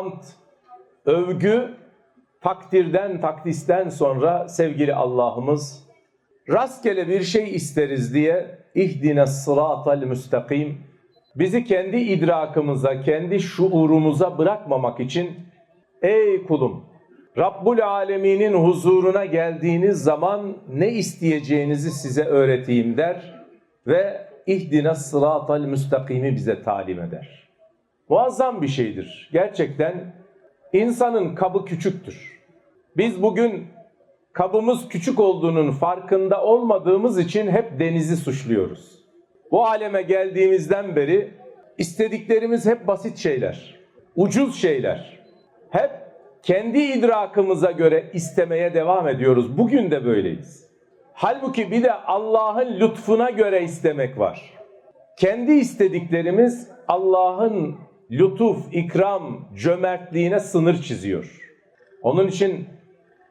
hamd, övgü, takdirden, takdisten sonra sevgili Allah'ımız rastgele bir şey isteriz diye ihdine sıratal müstakim bizi kendi idrakımıza, kendi şuurumuza bırakmamak için ey kulum Rabbul Alemin'in huzuruna geldiğiniz zaman ne isteyeceğinizi size öğreteyim der ve ihdine sıratal müstakimi bize talim eder. Muazzam bir şeydir. Gerçekten insanın kabı küçüktür. Biz bugün kabımız küçük olduğunun farkında olmadığımız için hep denizi suçluyoruz. Bu aleme geldiğimizden beri istediklerimiz hep basit şeyler, ucuz şeyler. Hep kendi idrakımıza göre istemeye devam ediyoruz. Bugün de böyleyiz. Halbuki bir de Allah'ın lütfuna göre istemek var. Kendi istediklerimiz Allah'ın lütuf, ikram, cömertliğine sınır çiziyor. Onun için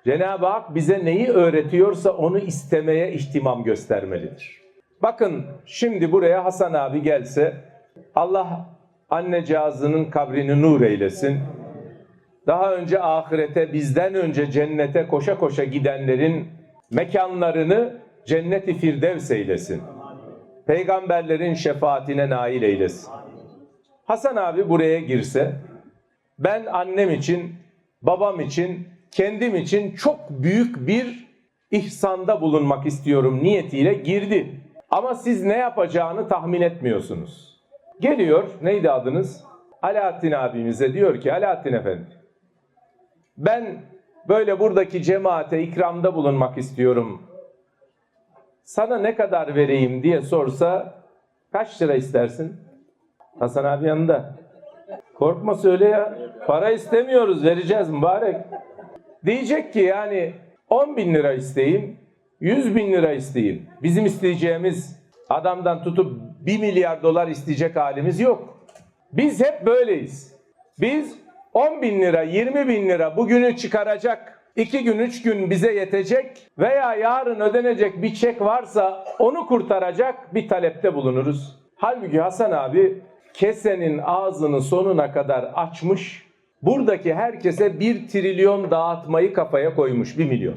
Cenab-ı Hak bize neyi öğretiyorsa onu istemeye ihtimam göstermelidir. Bakın şimdi buraya Hasan abi gelse Allah annecağızının kabrini nur eylesin. Daha önce ahirete bizden önce cennete koşa koşa gidenlerin mekanlarını cenneti firdevs eylesin. Peygamberlerin şefaatine nail eylesin. Hasan abi buraya girse ben annem için, babam için, kendim için çok büyük bir ihsanda bulunmak istiyorum niyetiyle girdi. Ama siz ne yapacağını tahmin etmiyorsunuz. Geliyor, neydi adınız? Alaaddin abimize diyor ki, Alaaddin efendi, ben böyle buradaki cemaate ikramda bulunmak istiyorum. Sana ne kadar vereyim diye sorsa, kaç lira istersin? Hasan abi yanında. Korkma söyle ya. Para istemiyoruz vereceğiz mübarek. Diyecek ki yani 10 bin lira isteyeyim, 100 bin lira isteyeyim. Bizim isteyeceğimiz adamdan tutup 1 milyar dolar isteyecek halimiz yok. Biz hep böyleyiz. Biz 10 bin lira, 20 bin lira bugünü çıkaracak, 2 gün, 3 gün bize yetecek veya yarın ödenecek bir çek varsa onu kurtaracak bir talepte bulunuruz. Halbuki Hasan abi kesenin ağzını sonuna kadar açmış, buradaki herkese bir trilyon dağıtmayı kafaya koymuş, bir milyon.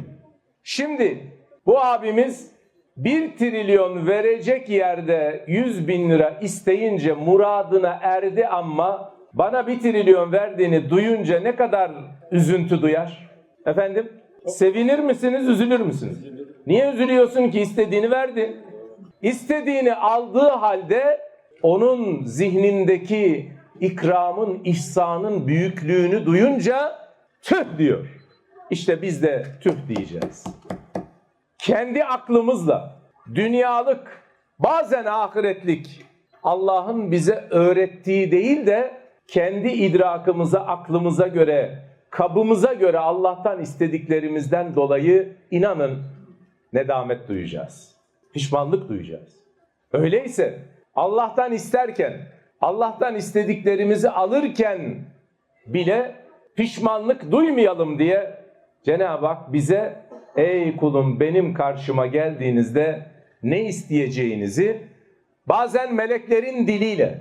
Şimdi bu abimiz bir trilyon verecek yerde 100 bin lira isteyince muradına erdi ama bana bir trilyon verdiğini duyunca ne kadar üzüntü duyar? Efendim? Sevinir misiniz, üzülür müsünüz? Niye üzülüyorsun ki istediğini verdi? İstediğini aldığı halde onun zihnindeki ikramın, ihsanın büyüklüğünü duyunca tüh diyor. İşte biz de tüh diyeceğiz. Kendi aklımızla dünyalık, bazen ahiretlik Allah'ın bize öğrettiği değil de kendi idrakımıza, aklımıza göre, kabımıza göre Allah'tan istediklerimizden dolayı inanın nedamet duyacağız. Pişmanlık duyacağız. Öyleyse Allah'tan isterken, Allah'tan istediklerimizi alırken bile pişmanlık duymayalım diye Cenab-ı Hak bize ey kulum benim karşıma geldiğinizde ne isteyeceğinizi bazen meleklerin diliyle,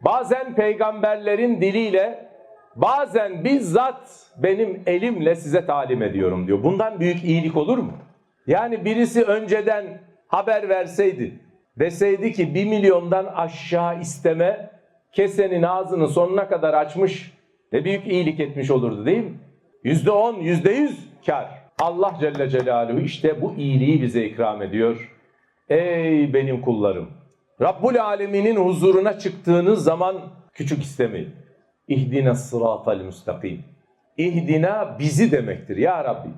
bazen peygamberlerin diliyle, bazen bizzat benim elimle size talim ediyorum diyor. Bundan büyük iyilik olur mu? Yani birisi önceden haber verseydi, deseydi ki bir milyondan aşağı isteme kesenin ağzını sonuna kadar açmış ne büyük iyilik etmiş olurdu değil mi? Yüzde on, yüzde yüz kar. Allah Celle Celaluhu işte bu iyiliği bize ikram ediyor. Ey benim kullarım! Rabbul Alemin'in huzuruna çıktığınız zaman küçük istemeyin. İhdina sıratal müstakim. İhdina bizi demektir ya Rabbi.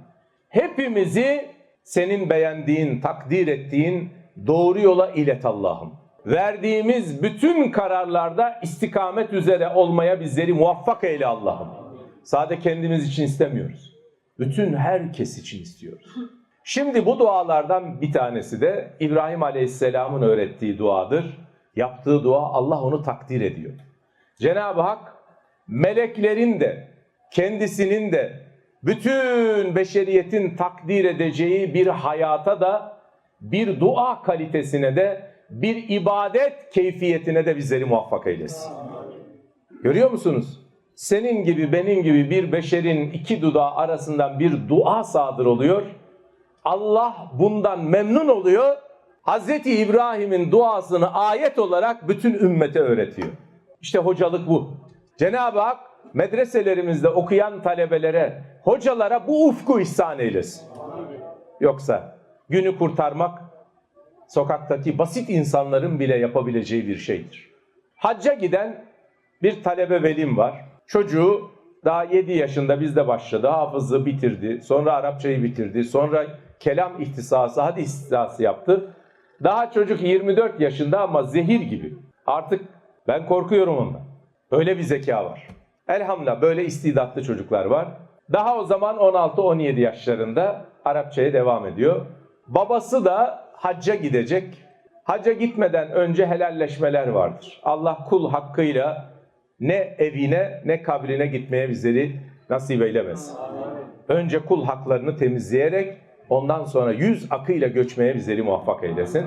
Hepimizi senin beğendiğin, takdir ettiğin doğru yola ilet Allah'ım. Verdiğimiz bütün kararlarda istikamet üzere olmaya bizleri muvaffak eyle Allah'ım. Sadece kendimiz için istemiyoruz. Bütün herkes için istiyoruz. Şimdi bu dualardan bir tanesi de İbrahim Aleyhisselam'ın öğrettiği duadır. Yaptığı dua Allah onu takdir ediyor. Cenab-ı Hak meleklerin de kendisinin de bütün beşeriyetin takdir edeceği bir hayata da bir dua kalitesine de bir ibadet keyfiyetine de bizleri muvaffak eylesin. Görüyor musunuz? senin gibi benim gibi bir beşerin iki dudağı arasından bir dua sadır oluyor. Allah bundan memnun oluyor. Hazreti İbrahim'in duasını ayet olarak bütün ümmete öğretiyor. İşte hocalık bu. Cenab-ı Hak medreselerimizde okuyan talebelere, hocalara bu ufku ihsan eylesin. Yoksa günü kurtarmak sokaktaki basit insanların bile yapabileceği bir şeydir. Hacca giden bir talebe velim var. Çocuğu daha 7 yaşında bizde başladı. Hafızı bitirdi. Sonra Arapçayı bitirdi. Sonra kelam ihtisası, hadis ihtisası yaptı. Daha çocuk 24 yaşında ama zehir gibi. Artık ben korkuyorum ondan. Öyle bir zeka var. Elhamdülillah böyle istidatlı çocuklar var. Daha o zaman 16-17 yaşlarında Arapçaya devam ediyor. Babası da hacca gidecek. Hacca gitmeden önce helalleşmeler vardır. Allah kul hakkıyla ne evine ne kabrine gitmeye bizleri nasip eylemesin. Önce kul haklarını temizleyerek ondan sonra yüz akıyla göçmeye bizleri muvaffak eylesin.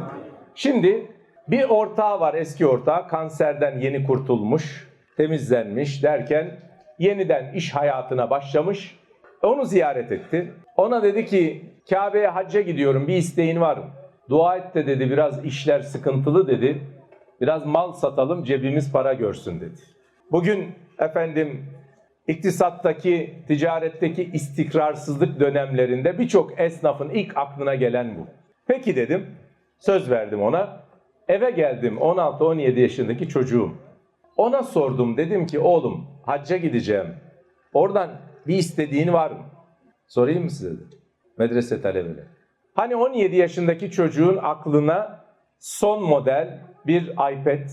Şimdi bir ortağı var eski ortağı kanserden yeni kurtulmuş, temizlenmiş derken yeniden iş hayatına başlamış. Onu ziyaret etti. Ona dedi ki Kabe'ye hacca gidiyorum bir isteğin var mı? Dua et de dedi biraz işler sıkıntılı dedi. Biraz mal satalım cebimiz para görsün dedi. Bugün efendim iktisattaki, ticaretteki istikrarsızlık dönemlerinde birçok esnafın ilk aklına gelen bu. Peki dedim, söz verdim ona. Eve geldim 16-17 yaşındaki çocuğum. Ona sordum dedim ki oğlum hacca gideceğim. Oradan bir istediğin var mı? Sorayım mı size? dedi. Medrese talebeleri. Hani 17 yaşındaki çocuğun aklına son model bir iPad,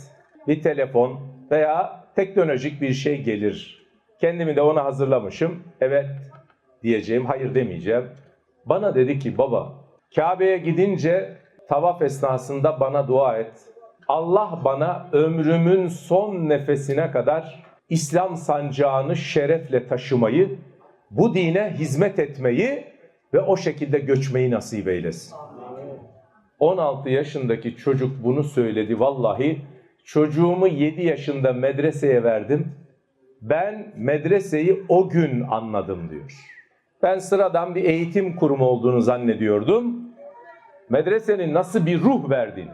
bir telefon veya teknolojik bir şey gelir. Kendimi de ona hazırlamışım. Evet diyeceğim, hayır demeyeceğim. Bana dedi ki baba Kabe'ye gidince tavaf esnasında bana dua et. Allah bana ömrümün son nefesine kadar İslam sancağını şerefle taşımayı, bu dine hizmet etmeyi ve o şekilde göçmeyi nasip eylesin. 16 yaşındaki çocuk bunu söyledi. Vallahi çocuğumu 7 yaşında medreseye verdim. Ben medreseyi o gün anladım diyor. Ben sıradan bir eğitim kurumu olduğunu zannediyordum. Medresenin nasıl bir ruh verdiğini,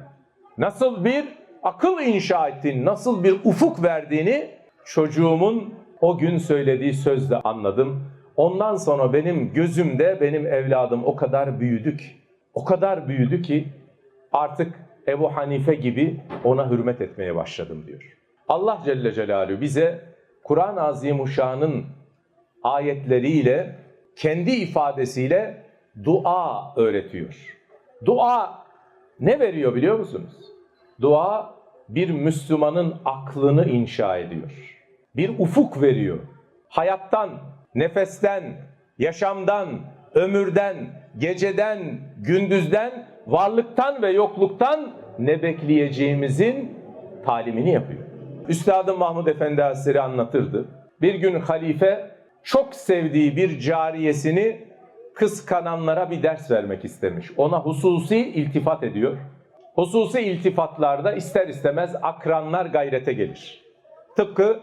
nasıl bir akıl inşa ettiğini, nasıl bir ufuk verdiğini çocuğumun o gün söylediği sözle anladım. Ondan sonra benim gözümde benim evladım o kadar büyüdük. O kadar büyüdü ki artık Ebu Hanife gibi ona hürmet etmeye başladım diyor. Allah Celle Celaluhu bize Kur'an-ı Azimuşşan'ın ayetleriyle kendi ifadesiyle dua öğretiyor. Dua ne veriyor biliyor musunuz? Dua bir Müslümanın aklını inşa ediyor. Bir ufuk veriyor. Hayattan, nefesten, yaşamdan, ömürden, geceden, gündüzden, varlıktan ve yokluktan ne bekleyeceğimizin talimini yapıyor. Üstadım Mahmud Efendi Hazretleri anlatırdı. Bir gün halife çok sevdiği bir cariyesini kıskananlara bir ders vermek istemiş. Ona hususi iltifat ediyor. Hususi iltifatlarda ister istemez akranlar gayrete gelir. Tıpkı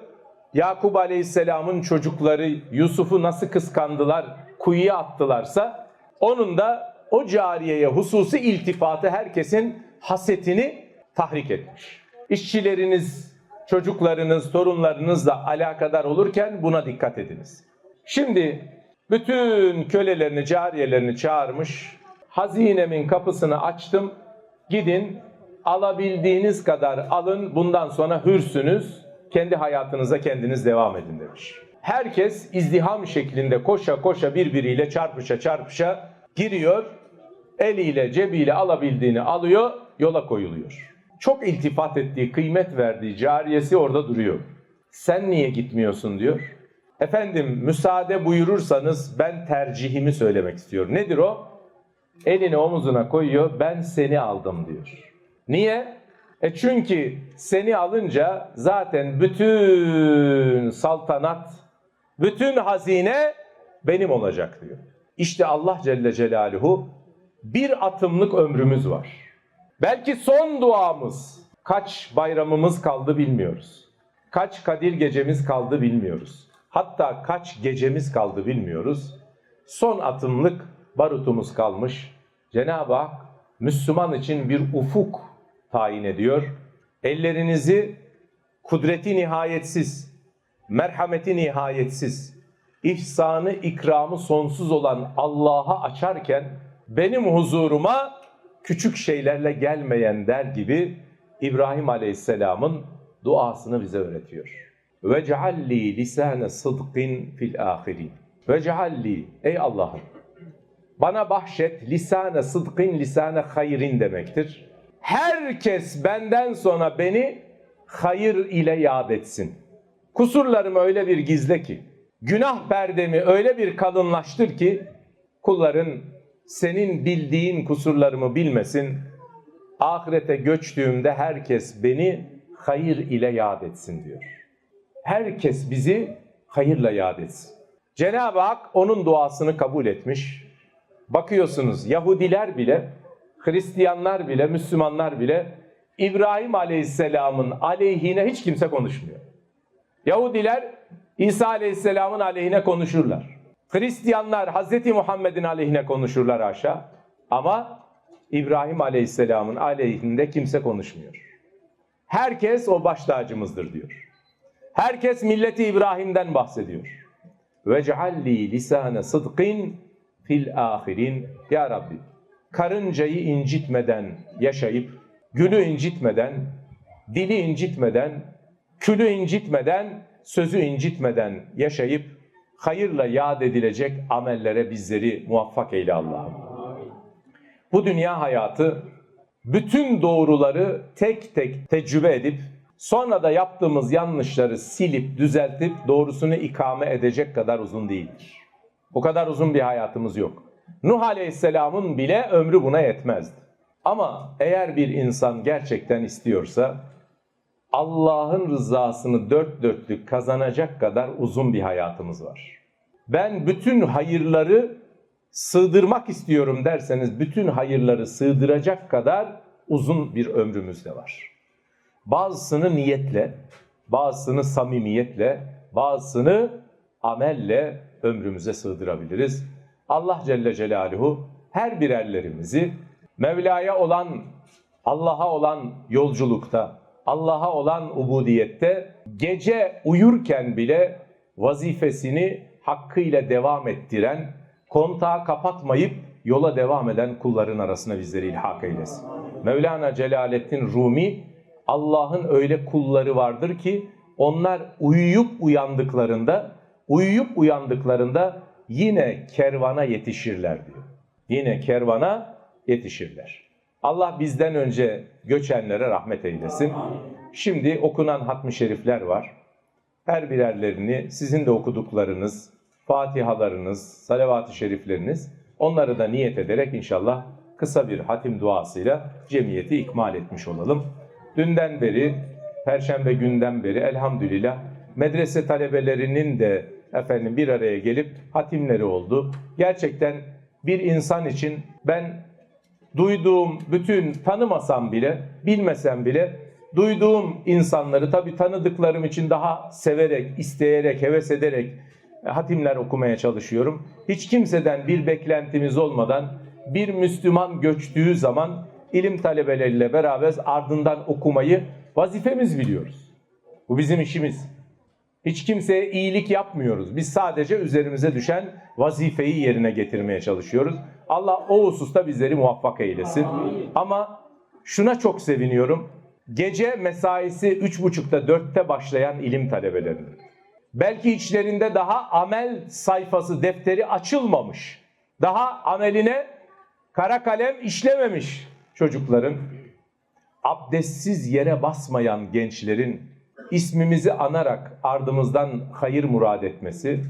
Yakup Aleyhisselam'ın çocukları Yusuf'u nasıl kıskandılar, kuyuya attılarsa onun da o cariyeye hususi iltifatı herkesin hasetini tahrik etmiş. İşçileriniz, çocuklarınız, torunlarınızla alakadar olurken buna dikkat ediniz. Şimdi bütün kölelerini, cariyelerini çağırmış. Hazinemin kapısını açtım. Gidin alabildiğiniz kadar alın. Bundan sonra hürsünüz. Kendi hayatınıza kendiniz devam edin demiş. Herkes izdiham şeklinde koşa koşa birbiriyle çarpışa çarpışa giriyor. Eliyle cebiyle alabildiğini alıyor, yola koyuluyor. Çok iltifat ettiği, kıymet verdiği cariyesi orada duruyor. Sen niye gitmiyorsun diyor. Efendim müsaade buyurursanız ben tercihimi söylemek istiyorum. Nedir o? Elini omuzuna koyuyor. Ben seni aldım diyor. Niye? E çünkü seni alınca zaten bütün saltanat, bütün hazine benim olacak diyor. İşte Allah Celle Celaluhu bir atımlık ömrümüz var. Belki son duamız. Kaç bayramımız kaldı bilmiyoruz. Kaç Kadir gecemiz kaldı bilmiyoruz. Hatta kaç gecemiz kaldı bilmiyoruz. Son atımlık barutumuz kalmış. Cenab-ı Hak Müslüman için bir ufuk tayin ediyor. Ellerinizi kudreti nihayetsiz, merhameti nihayetsiz, ihsanı, ikramı sonsuz olan Allah'a açarken benim huzuruma küçük şeylerle gelmeyen der gibi İbrahim Aleyhisselam'ın duasını bize öğretiyor. Ve cealli lisane sıdkın fil ahirin. Ve cealli ey Allah'ım bana bahşet lisane sıdkın lisane hayrin demektir. Herkes benden sonra beni hayır ile yad etsin. Kusurlarımı öyle bir gizle ki, günah perdemi öyle bir kalınlaştır ki, kulların senin bildiğin kusurlarımı bilmesin. Ahirete göçtüğümde herkes beni hayır ile yad etsin diyor. Herkes bizi hayırla yad etsin. Cenab-ı Hak onun duasını kabul etmiş. Bakıyorsunuz Yahudiler bile, Hristiyanlar bile, Müslümanlar bile İbrahim Aleyhisselam'ın aleyhine hiç kimse konuşmuyor. Yahudiler İsa Aleyhisselam'ın aleyhine konuşurlar. Hristiyanlar Hz. Muhammed'in aleyhine konuşurlar aşağı. Ama İbrahim Aleyhisselam'ın aleyhinde kimse konuşmuyor. Herkes o baş tacımızdır diyor. Herkes milleti İbrahim'den bahsediyor. Ve cealli lisane sıdkın fil ahirin. Ya Rabbi karıncayı incitmeden yaşayıp, gülü incitmeden, dili incitmeden, külü incitmeden, sözü incitmeden yaşayıp hayırla yad edilecek amellere bizleri muvaffak eyle Allah'ım. Bu dünya hayatı bütün doğruları tek tek tecrübe edip sonra da yaptığımız yanlışları silip düzeltip doğrusunu ikame edecek kadar uzun değildir. O kadar uzun bir hayatımız yok. Nuh Aleyhisselam'ın bile ömrü buna yetmezdi. Ama eğer bir insan gerçekten istiyorsa Allah'ın rızasını dört dörtlük kazanacak kadar uzun bir hayatımız var. Ben bütün hayırları sığdırmak istiyorum derseniz bütün hayırları sığdıracak kadar uzun bir ömrümüz de var. Bazısını niyetle, bazısını samimiyetle, bazısını amelle ömrümüze sığdırabiliriz. Allah Celle Celaluhu her birerlerimizi Mevla'ya olan, Allah'a olan yolculukta, Allah'a olan ubudiyette gece uyurken bile vazifesini hakkıyla devam ettiren, kontağı kapatmayıp yola devam eden kulların arasına bizleri ilhak eylesin. Mevlana Celaleddin Rumi Allah'ın öyle kulları vardır ki onlar uyuyup uyandıklarında uyuyup uyandıklarında yine kervana yetişirler diyor. Yine kervana yetişirler. Allah bizden önce göçenlere rahmet eylesin. Şimdi okunan hatmi şerifler var. Her birerlerini sizin de okuduklarınız, fatihalarınız, salavat-ı şerifleriniz onları da niyet ederek inşallah kısa bir hatim duasıyla cemiyeti ikmal etmiş olalım. Dünden beri, perşembe günden beri elhamdülillah medrese talebelerinin de efendim bir araya gelip hatimleri oldu. Gerçekten bir insan için ben duyduğum bütün tanımasam bile, bilmesem bile duyduğum insanları tabii tanıdıklarım için daha severek, isteyerek, heves ederek e, hatimler okumaya çalışıyorum. Hiç kimseden bir beklentimiz olmadan bir Müslüman göçtüğü zaman ilim talebeleriyle beraber ardından okumayı vazifemiz biliyoruz. Bu bizim işimiz. Hiç kimseye iyilik yapmıyoruz. Biz sadece üzerimize düşen vazifeyi yerine getirmeye çalışıyoruz. Allah o hususta bizleri muvaffak eylesin. Ama şuna çok seviniyorum. Gece mesaisi üç buçukta dörtte başlayan ilim talebelerinin. Belki içlerinde daha amel sayfası, defteri açılmamış. Daha ameline kara kalem işlememiş çocukların. Abdestsiz yere basmayan gençlerin ismimizi anarak ardımızdan hayır murad etmesi,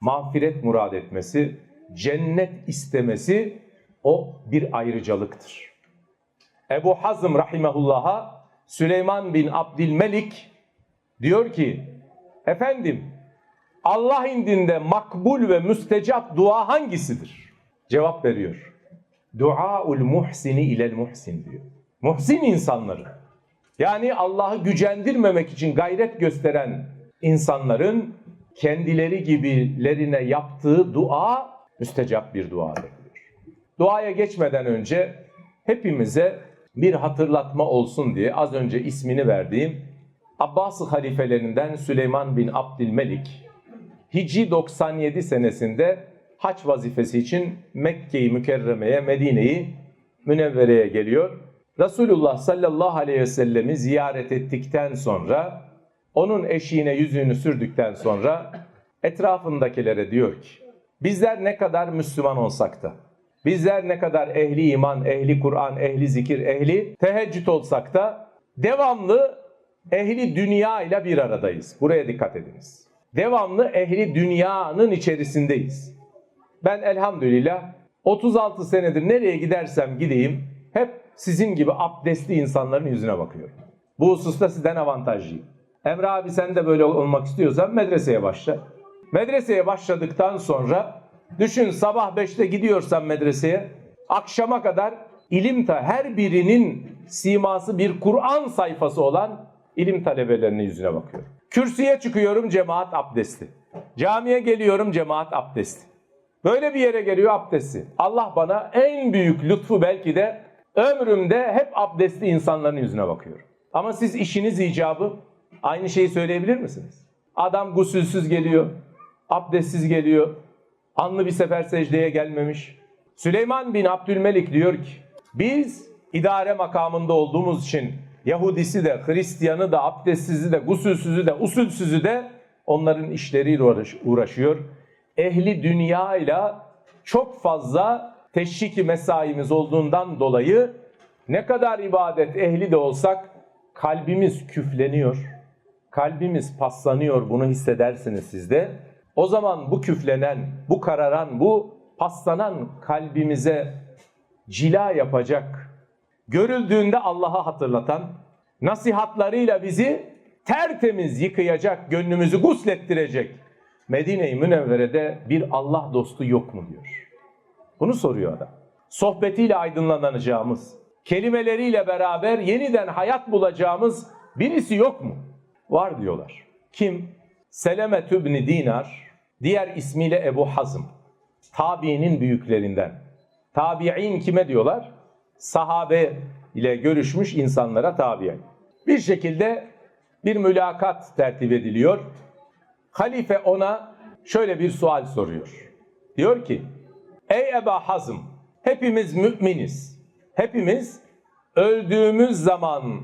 mağfiret murad etmesi, cennet istemesi o bir ayrıcalıktır. Ebu Hazım rahimehullah'a Süleyman bin Abdülmelik diyor ki, efendim Allah indinde makbul ve müstecap dua hangisidir? Cevap veriyor. Duaul muhsini ilel muhsin diyor. Muhsin insanları yani Allah'ı gücendirmemek için gayret gösteren insanların kendileri gibilerine yaptığı dua müstecap bir duadır. Duaya geçmeden önce hepimize bir hatırlatma olsun diye az önce ismini verdiğim Abbas halifelerinden Süleyman bin Abdülmelik Hicri 97 senesinde haç vazifesi için Mekke'yi Mükerreme'ye, Medine'yi Münevvere'ye geliyor. Resulullah sallallahu aleyhi ve sellemi ziyaret ettikten sonra onun eşiğine yüzüğünü sürdükten sonra etrafındakilere diyor ki bizler ne kadar Müslüman olsak da bizler ne kadar ehli iman, ehli Kur'an, ehli zikir, ehli teheccüd olsak da devamlı ehli dünya ile bir aradayız. Buraya dikkat ediniz. Devamlı ehli dünyanın içerisindeyiz. Ben elhamdülillah 36 senedir nereye gidersem gideyim hep sizin gibi abdestli insanların yüzüne bakıyorum. Bu hususta sizden avantajlıyım. Emre abi sen de böyle olmak istiyorsan medreseye başla. Medreseye başladıktan sonra düşün sabah 5'te gidiyorsan medreseye akşama kadar ilim ta her birinin siması bir Kur'an sayfası olan ilim talebelerinin yüzüne bakıyorum. Kürsüye çıkıyorum cemaat abdesti. Camiye geliyorum cemaat abdesti. Böyle bir yere geliyor abdesti. Allah bana en büyük lütfu belki de ömrümde hep abdestli insanların yüzüne bakıyorum. Ama siz işiniz icabı aynı şeyi söyleyebilir misiniz? Adam gusülsüz geliyor, abdestsiz geliyor, anlı bir sefer secdeye gelmemiş. Süleyman bin Abdülmelik diyor ki, biz idare makamında olduğumuz için Yahudisi de, Hristiyanı da, abdestsizi de, gusülsüzü de, usulsüzü de onların işleriyle uğraş- uğraşıyor. Ehli dünyayla çok fazla teşviki mesaimiz olduğundan dolayı ne kadar ibadet ehli de olsak kalbimiz küfleniyor. Kalbimiz paslanıyor bunu hissedersiniz siz de. O zaman bu küflenen, bu kararan, bu paslanan kalbimize cila yapacak, görüldüğünde Allah'a hatırlatan, nasihatlarıyla bizi tertemiz yıkayacak, gönlümüzü guslettirecek Medine-i Münevvere'de bir Allah dostu yok mu diyor. Bunu soruyor adam. Sohbetiyle aydınlanacağımız, kelimeleriyle beraber yeniden hayat bulacağımız birisi yok mu? Var diyorlar. Kim? Seleme Tübni Dinar, diğer ismiyle Ebu Hazm. Tabiinin büyüklerinden. Tabi'in kime diyorlar? Sahabe ile görüşmüş insanlara tabi'in. Bir şekilde bir mülakat tertip ediliyor. Halife ona şöyle bir sual soruyor. Diyor ki, Ey Eba Hazım, hepimiz müminiz. Hepimiz öldüğümüz zaman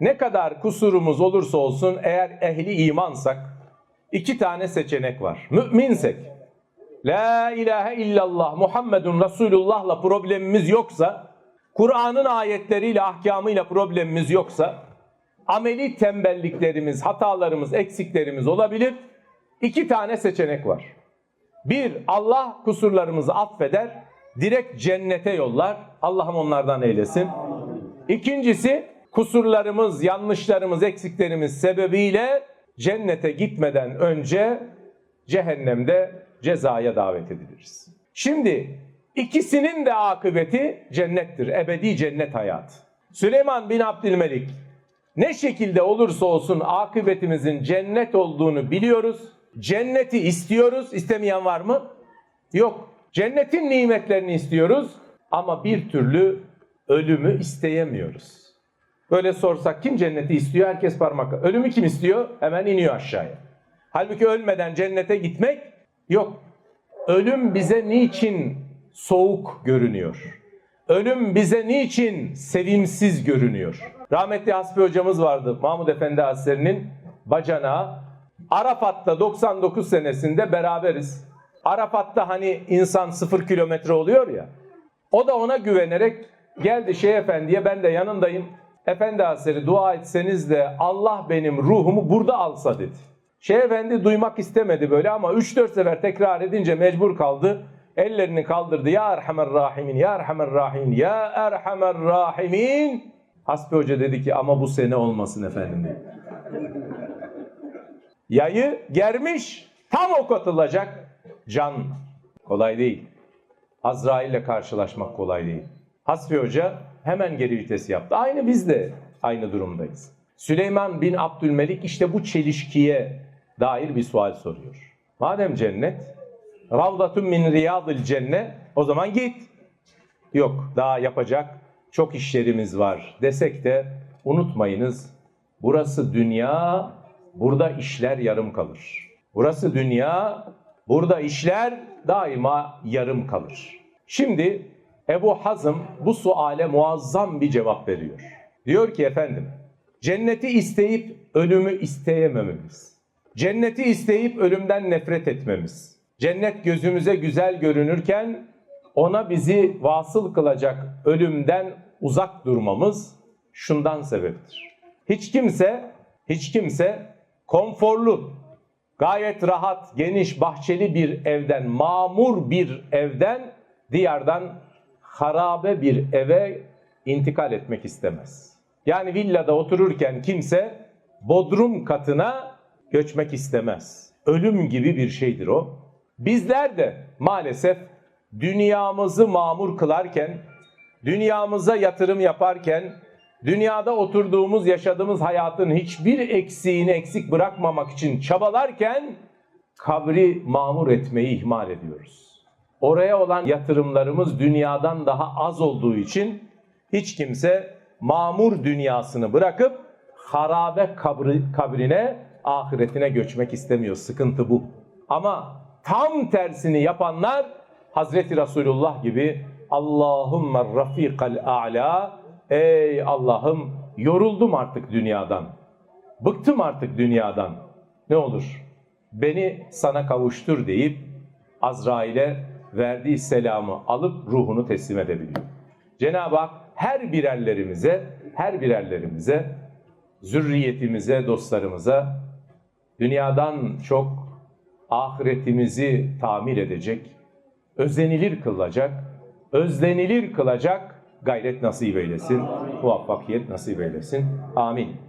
ne kadar kusurumuz olursa olsun eğer ehli imansak iki tane seçenek var. Müminsek, La ilahe illallah Muhammedun Resulullah'la problemimiz yoksa, Kur'an'ın ayetleriyle, ahkamıyla problemimiz yoksa, ameli tembelliklerimiz, hatalarımız, eksiklerimiz olabilir. İki tane seçenek var. Bir, Allah kusurlarımızı affeder, direkt cennete yollar. Allah'ım onlardan eylesin. İkincisi, kusurlarımız, yanlışlarımız, eksiklerimiz sebebiyle cennete gitmeden önce cehennemde cezaya davet ediliriz. Şimdi ikisinin de akıbeti cennettir. Ebedi cennet hayatı. Süleyman bin Abdülmelik ne şekilde olursa olsun akıbetimizin cennet olduğunu biliyoruz. Cenneti istiyoruz. İstemeyen var mı? Yok. Cennetin nimetlerini istiyoruz ama bir türlü ölümü isteyemiyoruz. Böyle sorsak kim cenneti istiyor? Herkes parmakla. Ölümü kim istiyor? Hemen iniyor aşağıya. Halbuki ölmeden cennete gitmek yok. Ölüm bize niçin soğuk görünüyor? Ölüm bize niçin sevimsiz görünüyor? Rahmetli Hasbi hocamız vardı. Mahmud Efendi Hazretleri'nin bacanağı. Arafat'ta 99 senesinde beraberiz. Arafat'ta hani insan sıfır kilometre oluyor ya. O da ona güvenerek geldi Şeyh Efendi'ye ben de yanındayım. Efendi Hazretleri dua etseniz de Allah benim ruhumu burada alsa dedi. Şeyh Efendi duymak istemedi böyle ama 3-4 sefer tekrar edince mecbur kaldı. Ellerini kaldırdı. Ya Erhamer Rahimin, Ya Erhamer Rahimin, Ya Erhamer Rahimin. Hasbi Hoca dedi ki ama bu sene olmasın efendim. Yayı germiş, tam ok atılacak. Can kolay değil. Azrail ile karşılaşmak kolay değil. Hasbi Hoca hemen geri vites yaptı. Aynı biz de aynı durumdayız. Süleyman bin Abdülmelik işte bu çelişkiye dair bir sual soruyor. Madem cennet, Ravdatun min riyadil cennet, o zaman git. Yok, daha yapacak çok işlerimiz var desek de unutmayınız, burası dünya, burada işler yarım kalır. Burası dünya, burada işler daima yarım kalır. Şimdi Ebu Hazım bu suale muazzam bir cevap veriyor. Diyor ki efendim, cenneti isteyip ölümü isteyemememiz. Cenneti isteyip ölümden nefret etmemiz. Cennet gözümüze güzel görünürken ona bizi vasıl kılacak ölümden uzak durmamız şundan sebeptir. Hiç kimse, hiç kimse konforlu, gayet rahat, geniş, bahçeli bir evden, mamur bir evden, diyardan harabe bir eve intikal etmek istemez. Yani villada otururken kimse bodrum katına göçmek istemez. Ölüm gibi bir şeydir o. Bizler de maalesef dünyamızı mamur kılarken, dünyamıza yatırım yaparken, dünyada oturduğumuz, yaşadığımız hayatın hiçbir eksiğini eksik bırakmamak için çabalarken kabri mamur etmeyi ihmal ediyoruz. Oraya olan yatırımlarımız dünyadan daha az olduğu için hiç kimse mamur dünyasını bırakıp harabe kabri, kabrine, ahiretine göçmek istemiyor. Sıkıntı bu. Ama tam tersini yapanlar Hazreti Resulullah gibi Allahümme rafikal a'la Ey Allah'ım yoruldum artık dünyadan. Bıktım artık dünyadan. Ne olur beni sana kavuştur deyip Azrail'e verdiği selamı alıp ruhunu teslim edebiliyor. Cenab-ı Hak her birerlerimize, her birerlerimize, zürriyetimize, dostlarımıza dünyadan çok ahiretimizi tamir edecek, özenilir kılacak, özlenilir kılacak gayret nasip eylesin, muvaffakiyet nasip eylesin. Amin.